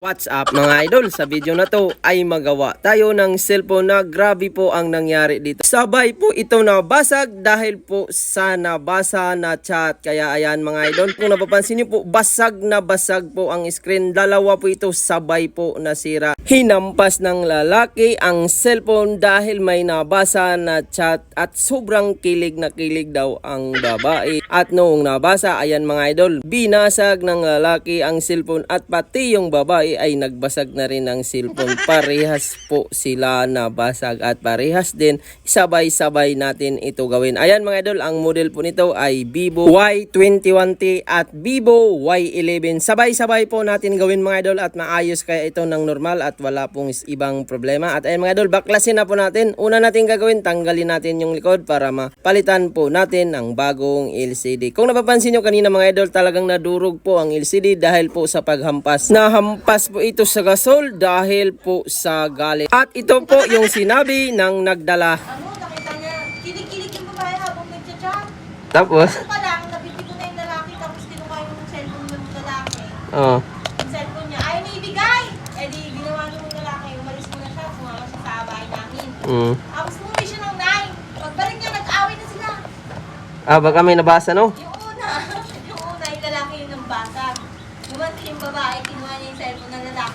What's up mga idol? Sa video na to ay magawa tayo ng cellphone na grabe po ang nangyari dito. Sabay po ito nabasag dahil po sa nabasa na chat. Kaya ayan mga idol, kung napapansin niyo po, basag na basag po ang screen. Dalawa po ito sabay po nasira. Hinampas ng lalaki ang cellphone dahil may nabasa na chat at sobrang kilig na kilig daw ang babae. At noong nabasa, ayan mga idol, binasag ng lalaki ang cellphone at pati yung babae ay nagbasag na rin ng cellphone. Parehas po sila nabasag at parehas din sabay-sabay natin ito gawin. Ayan mga idol, ang model po nito ay Vivo Y21T at Vivo Y11. Sabay-sabay po natin gawin mga idol at maayos kaya ito ng normal at wala pong ibang problema. At ayan mga idol, baklasin na po natin. Una natin gagawin, tanggalin natin yung likod para mapalitan po natin ang bagong LCD. Kung napapansin nyo kanina mga idol, talagang nadurog po ang LCD dahil po sa paghampas. Nahampas po ito sa gasol dahil po sa galit. At ito po yung sinabi ng nagdala. Ano, nakita niya, kilig-kilig yung babae habang nagchat-chat. Tapos, Ako pa lang, nabiti ko na yung lalaki tapos kinuha yung cellphone ng lalaki. oh, Yung cellphone niya, ayaw na ibigay! Eh di, ginawa niyo yung lalaki, umalis mo na siya, sumama siya sa bahay namin. mm. Tapos umuwi siya ng 9. Pagbalik niya, nag-away na sila. ah, baka may nabasa no? Yung una, yung lalaki yun ng bata. Gumanti yung babae, kinuha niya yung cellphone ng lalaki, binasag niya din.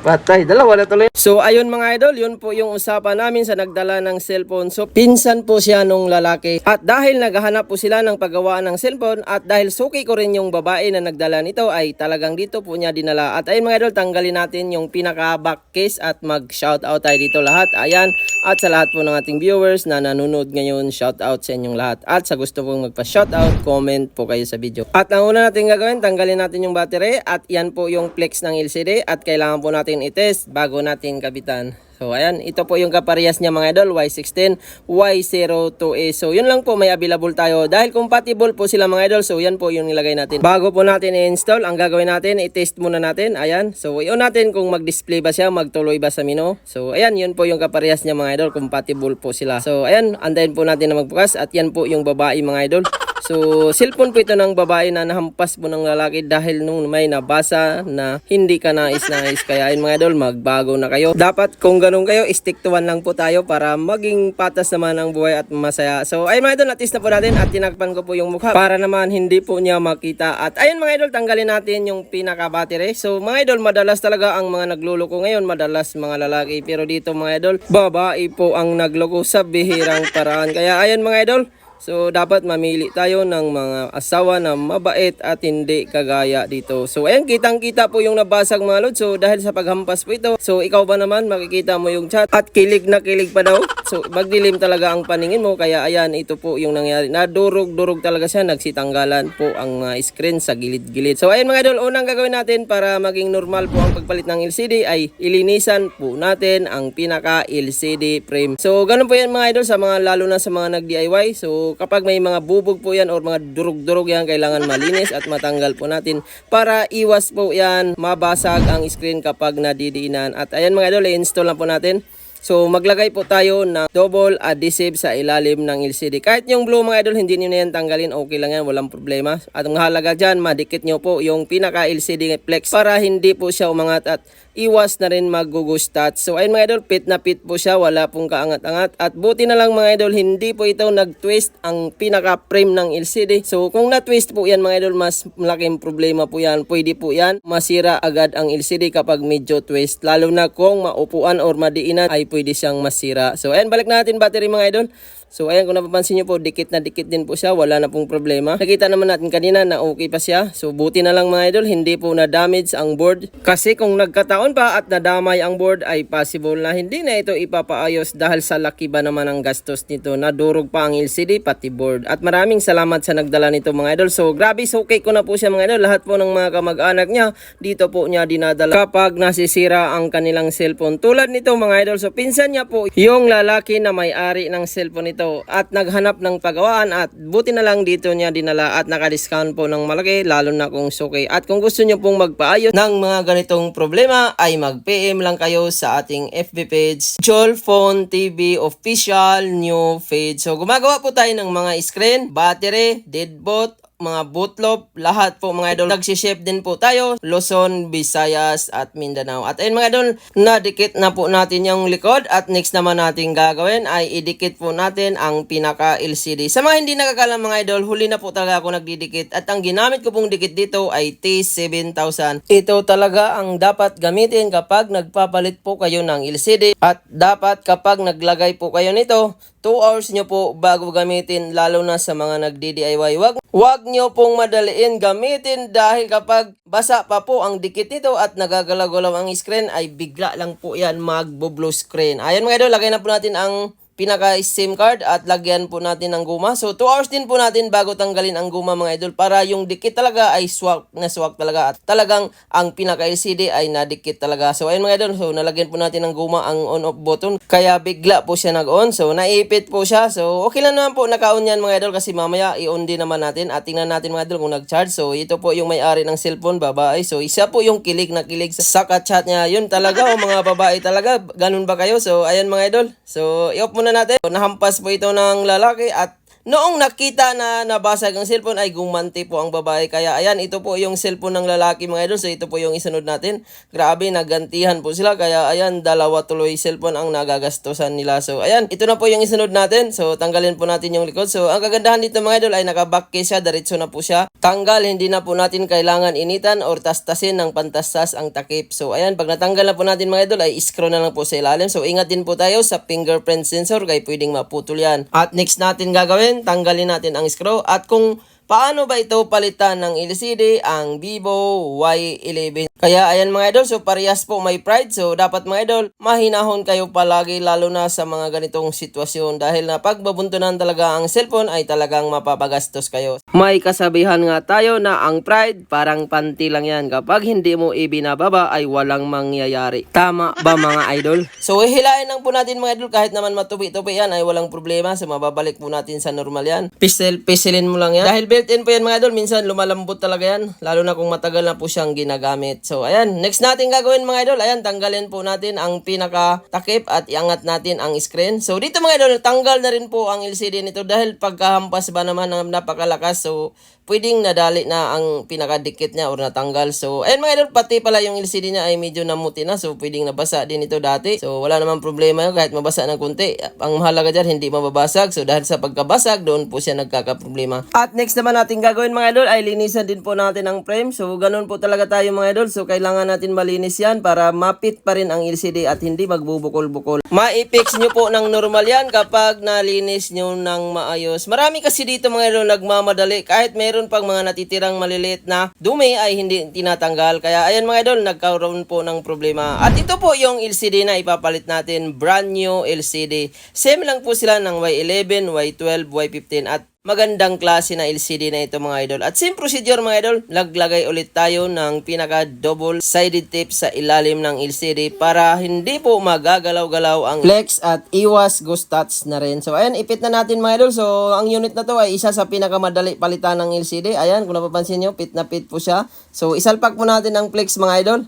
Patay, dalawa na tuloy. So ayun mga idol, yun po yung usapan namin sa nagdala ng cellphone. So pinsan po siya nung lalaki. At dahil naghahanap po sila ng paggawaan ng cellphone at dahil suki ko rin yung babae na nagdala nito ay talagang dito po niya dinala. At ayun mga idol, tanggalin natin yung pinaka back case at mag shout out tayo dito lahat. Ayan, at sa lahat po ng ating viewers na nanonood ngayon, shout out sa inyong lahat. At sa gusto pong magpa shout out, comment po kayo sa video. At ang una natin gagawin, tanggalin natin yung battery at yan po yung flex ng LCD at kailangan po natin i-test bago natin kabitan. So ayan, ito po yung kaparehas niya mga idol, Y16, Y02A. So yun lang po may available tayo. Dahil compatible po sila mga idol, so yan po yung nilagay natin. Bago po natin i-install, ang gagawin natin, i-test muna natin. Ayan, so i-on natin kung mag-display ba siya, magtuloy ba sa menu. So ayan, yun po yung kaparehas niya mga idol, compatible po sila. So ayan, antayin po natin na magbukas at yan po yung babae mga idol. So, cellphone po ito ng babae na nahampas po ng lalaki dahil nung may nabasa na hindi ka nais-nais. Kaya yun mga idol, magbago na kayo. Dapat kung ganun kayo, stick to one lang po tayo para maging patas naman ang buhay at masaya. So, ayun mga idol, natis na po natin at tinakpan ko po yung mukha para naman hindi po niya makita. At ayun mga idol, tanggalin natin yung pinaka-battery. So, mga idol, madalas talaga ang mga nagluloko ngayon, madalas mga lalaki. Pero dito mga idol, babae po ang nagloko sa bihirang paraan. Kaya ayun mga idol, So, dapat mamili tayo ng mga asawa na mabait at hindi kagaya dito. So, ayan, kitang-kita po yung nabasag mga lod. So, dahil sa paghampas po ito. So, ikaw ba naman, makikita mo yung chat at kilig na kilig pa daw. So, magdilim talaga ang paningin mo. Kaya, ayan, ito po yung nangyari. Nadurog-durog talaga siya. Nagsitanggalan po ang uh, screen sa gilid-gilid. So, ayan mga idol, unang gagawin natin para maging normal po ang pagpalit ng LCD ay ilinisan po natin ang pinaka LCD frame. So, ganun po yan mga idol sa mga lalo na sa mga nag-DIY. So, kapag may mga bubog po yan or mga durog-durog yan, kailangan malinis at matanggal po natin para iwas po yan mabasag ang screen kapag nadidiinan. At ayan mga idol, i-install na po natin. So maglagay po tayo ng double adhesive sa ilalim ng LCD. Kahit yung blue mga idol, hindi niyo na yan tanggalin, okay lang yan, walang problema. At ang halaga dyan, madikit nyo po yung pinaka LCD flex para hindi po siya umangat at iwas na rin magugustat. So ayun mga idol, pit na pit po siya, wala pong kaangat-angat. At buti na lang mga idol, hindi po ito nag-twist ang pinaka frame ng LCD. So kung na-twist po yan mga idol, mas malaking problema po yan. Pwede po yan, masira agad ang LCD kapag medyo twist. Lalo na kung maupuan or madiinan ay pwede siyang masira. So ayan, balik natin battery mga idol. So ayan kung napapansin nyo po, dikit na dikit din po siya, wala na pong problema. Nakita naman natin kanina na okay pa siya. So buti na lang mga idol, hindi po na damage ang board. Kasi kung nagkataon pa at nadamay ang board ay possible na hindi na ito ipapaayos dahil sa laki ba naman ang gastos nito. Nadurog pa ang LCD pati board. At maraming salamat sa nagdala nito mga idol. So grabe, okay ko na po siya mga idol. Lahat po ng mga kamag-anak niya, dito po niya dinadala kapag nasisira ang kanilang cellphone. Tulad nito mga idol, so pinsan niya po yung lalaki na may-ari ng cellphone nito at naghanap ng pagawaan at buti na lang dito niya dinala at nakadiscount po ng malaki lalo na kung suki. At kung gusto niyo pong magpaayos ng mga ganitong problema ay mag-PM lang kayo sa ating FB page Joel Phone TV Official New Page. So gumagawa po tayo ng mga screen, battery, deadbolt, mga bootloop, lahat po mga idol. Nagsiship din po tayo, Luzon, Visayas at Mindanao. At ayun mga idol, nadikit na po natin yung likod at next naman natin gagawin ay idikit po natin ang pinaka LCD. Sa mga hindi nakakalam mga idol, huli na po talaga ako nagdidikit at ang ginamit ko pong dikit dito ay T7000. Ito talaga ang dapat gamitin kapag nagpapalit po kayo ng LCD at dapat kapag naglagay po kayo nito, 2 hours nyo po bago gamitin lalo na sa mga nagdi-DIY. Wag, wag nyo pong madaliin gamitin dahil kapag basa pa po ang dikit nito at nagagalaw-galaw ang screen ay bigla lang po yan magbo-blue screen. Ayan mga idol, lagay na po natin ang pinaka SIM card at lagyan po natin ng guma. So 2 hours din po natin bago tanggalin ang guma mga idol para yung dikit talaga ay swak na swak talaga at talagang ang pinaka LCD ay nadikit talaga. So ayun mga idol, so nalagyan po natin ng guma ang on off button kaya bigla po siya nag-on. So naipit po siya. So okay lang naman po naka-on yan mga idol kasi mamaya i-on din naman natin at tingnan natin mga idol kung nag-charge. So ito po yung may-ari ng cellphone, babae. So isa po yung kilig na kilig sa saka chat niya. Yun talaga o mga babae talaga. Ganun ba kayo? So ayan mga idol. So i-off muna natin. Nahampas po ito ng lalaki at Noong nakita na nabasag ang cellphone ay gumanti po ang babae. Kaya ayan, ito po yung cellphone ng lalaki mga idol. So ito po yung isunod natin. Grabe, nagantihan po sila. Kaya ayan, dalawa tuloy cellphone ang nagagastosan nila. So ayan, ito na po yung isunod natin. So tanggalin po natin yung likod. So ang kagandahan dito mga idol ay nakaback case siya. Diretso na po siya. Tanggal, hindi na po natin kailangan initan or tastasin ng pantastas ang takip. So ayan, pag natanggal na po natin mga idol ay screw na lang po sa ilalim. So ingat din po tayo sa fingerprint sensor kaya pwedeng maputol yan. At next natin gagawin, tanggalin natin ang screw. At kung paano ba ito palitan ng LCD, ang Vivo Y11. Kaya ayan mga idol, so parehas po may pride. So dapat mga idol, mahinahon kayo palagi lalo na sa mga ganitong sitwasyon. Dahil na pagbabuntunan talaga ang cellphone ay talagang mapapagastos kayo. May kasabihan nga tayo na ang pride parang panty lang yan. Kapag hindi mo ibinababa ay walang mangyayari. Tama ba mga idol? So hihilain lang po natin mga idol kahit naman matupi-tupi yan ay walang problema. So mababalik po natin sa normal yan. Pisel, pisilin mo lang yan. Dahil built-in po yan mga idol, minsan lumalambot talaga yan. Lalo na kung matagal na po siyang ginagamit. So ayan, next natin gagawin mga idol, ayan, tanggalin po natin ang pinaka takip at iangat natin ang screen. So dito mga idol, tanggal na rin po ang LCD nito dahil pagkahampas ba naman ng napakalakas. So pwedeng nadali na ang pinakadikit niya or natanggal. So, ayun mga idol, pati pala yung LCD niya ay medyo namuti na. So, pwedeng nabasa din ito dati. So, wala naman problema yun kahit mabasa ng kunti. Ang mahalaga dyan, hindi mababasag. So, dahil sa pagkabasag, doon po siya nagkakaproblema. At next naman natin gagawin mga idol, ay linisan din po natin ang frame. So, ganun po talaga tayo mga idol. So, kailangan natin malinis yan para mapit pa rin ang LCD at hindi magbubukol-bukol. Ma-fix nyo po ng normal yan kapag nalinis nyo ng maayos. Marami kasi dito mga idol nagmamadali kahit meron pang mga natitirang maliliit na dumi ay hindi tinatanggal. Kaya ayan mga idol, nagkaroon po ng problema. At ito po yung LCD na ipapalit natin, brand new LCD. Same lang po sila ng Y11, Y12, Y15 at magandang klase na LCD na ito mga idol. At same procedure mga idol, naglagay ulit tayo ng pinaka double sided tape sa ilalim ng LCD para hindi po magagalaw-galaw ang flex at iwas ghost touch na rin. So ayan, ipit na natin mga idol. So ang unit na to ay isa sa pinakamadali palitan ng LCD. Ayan, kung napapansin nyo, pit na pit po siya. So isalpak po natin ang flex mga idol.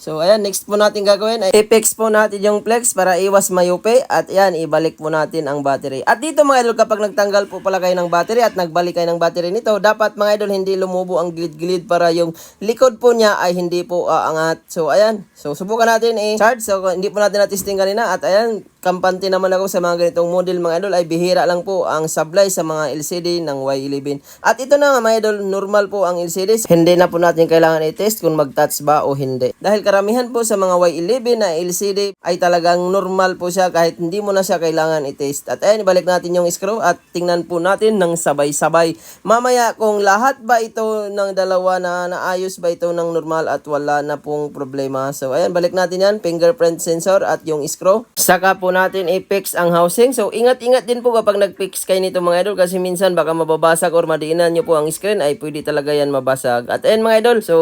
So, ayan, next po natin gagawin ay i-fix po natin yung flex para iwas mayupi at yan, ibalik po natin ang battery. At dito mga idol, kapag nagtanggal po pala kayo ng battery at nagbalik kayo ng battery nito, dapat mga idol, hindi lumubo ang gilid-gilid para yung likod po niya ay hindi po aangat. So, ayan. So, subukan natin i-charge. So, hindi po natin na-testing kanina at ayan, kampante naman ako sa mga ganitong model mga idol ay bihira lang po ang supply sa mga LCD ng Y11. At ito na mga idol, normal po ang LCD. Hindi na po natin kailangan i-test kung mag-touch ba o hindi. Dahil karamihan po sa mga Y11 na LCD ay talagang normal po siya kahit hindi mo na siya kailangan i-test. At ayan, ibalik natin yung screw at tingnan po natin ng sabay-sabay. Mamaya kung lahat ba ito ng dalawa na naayos ba ito ng normal at wala na pong problema. So ayan, balik natin yan, fingerprint sensor at yung screw. Saka po natin i-fix ang housing. So ingat-ingat din po kapag nag-fix kayo nito mga idol kasi minsan baka mababasag or madiinan nyo po ang screen ay pwede talaga yan mabasag. At ayan mga idol, so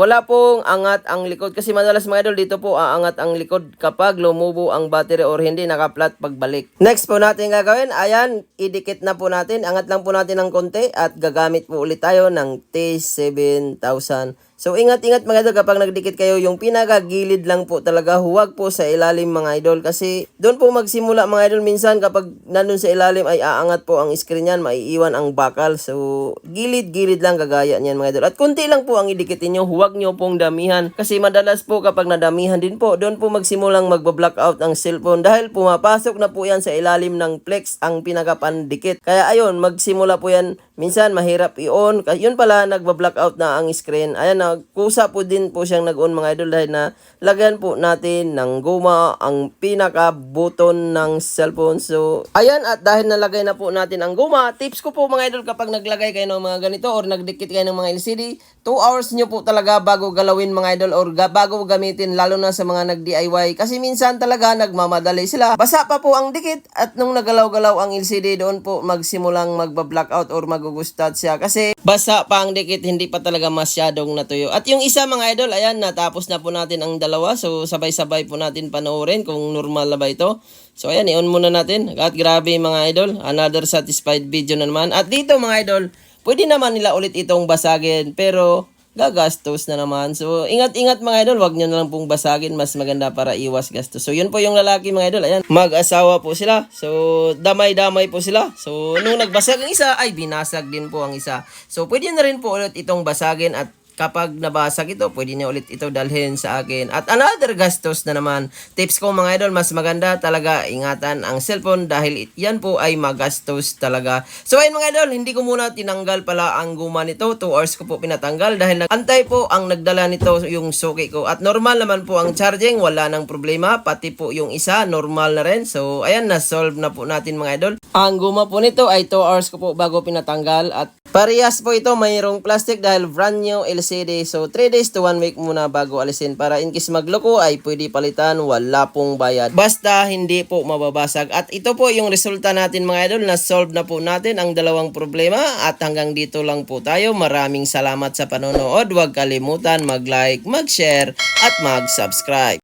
wala pong angat ang likod kasi madalas mga idol dito po aangat ang likod kapag lumubo ang battery or hindi nakaplat pagbalik. Next po natin gagawin, ayan, idikit na po natin. Angat lang po natin ng konti at gagamit po ulit tayo ng T7000. So ingat-ingat mga idol kapag nagdikit kayo yung pinakagilid lang po talaga huwag po sa ilalim mga idol. Kasi doon po magsimula mga idol. Minsan kapag nandun sa ilalim ay aangat po ang screen yan maiiwan ang bakal. So gilid-gilid lang gagaya niyan mga idol. At kunti lang po ang idikitin nyo huwag nyo pong damihan. Kasi madalas po kapag nadamihan din po doon po magsimulang magba-blackout ang cellphone. Dahil pumapasok na po yan sa ilalim ng flex ang pinakapandikit kaya ayun magsimula po yan. Minsan mahirap i-on. Yun pala nagba-blackout na ang screen. Ayan na kusa po din po siyang nag-on mga idol dahil na lagyan po natin ng goma ang pinaka button ng cellphone. So ayan at dahil nalagay na po natin ang goma tips ko po mga idol kapag naglagay kayo ng mga ganito or nagdikit kayo ng mga LCD 2 hours nyo po talaga bago galawin mga idol or bago gamitin lalo na sa mga nag-DIY kasi minsan talaga nagmamadali sila. Basa pa po ang dikit at nung nagalaw-galaw ang LCD doon po magsimulang magba-blackout or magugustat siya. Kasi basa pa ang dikit hindi pa talaga masyadong natuyo at yung isa mga idol ayan natapos na po natin ang dalawa so sabay-sabay po natin panoorin kung normal na ba ito so ayan i-on muna natin at grabe mga idol another satisfied video na naman at dito mga idol pwede naman nila ulit itong basagin pero gagastos na naman. So, ingat-ingat mga idol, wag nyo na lang pong basagin, mas maganda para iwas gastos. So, yun po yung lalaki mga idol, ayan, mag-asawa po sila. So, damay-damay po sila. So, nung nagbasag ang isa, ay binasag din po ang isa. So, pwede na rin po ulit itong basagin at kapag nabasag ito, pwede niya ulit ito dalhin sa akin. At another gastos na naman. Tips ko mga idol, mas maganda talaga ingatan ang cellphone dahil yan po ay magastos talaga. So ayun mga idol, hindi ko muna tinanggal pala ang guma nito. 2 hours ko po pinatanggal dahil antay po ang nagdala nito yung suki ko. At normal naman po ang charging, wala nang problema. Pati po yung isa, normal na rin. So ayan, na-solve na po natin mga idol. Ang guma po nito ay 2 hours ko po bago pinatanggal at Parehas po ito, mayroong plastic dahil brand new LCD. So, 3 days to 1 week muna bago alisin. Para in case magloko ay pwede palitan, wala pong bayad. Basta hindi po mababasag. At ito po yung resulta natin mga idol. Na-solve na po natin ang dalawang problema. At hanggang dito lang po tayo. Maraming salamat sa panonood. Huwag kalimutan mag-like, mag-share, at mag-subscribe.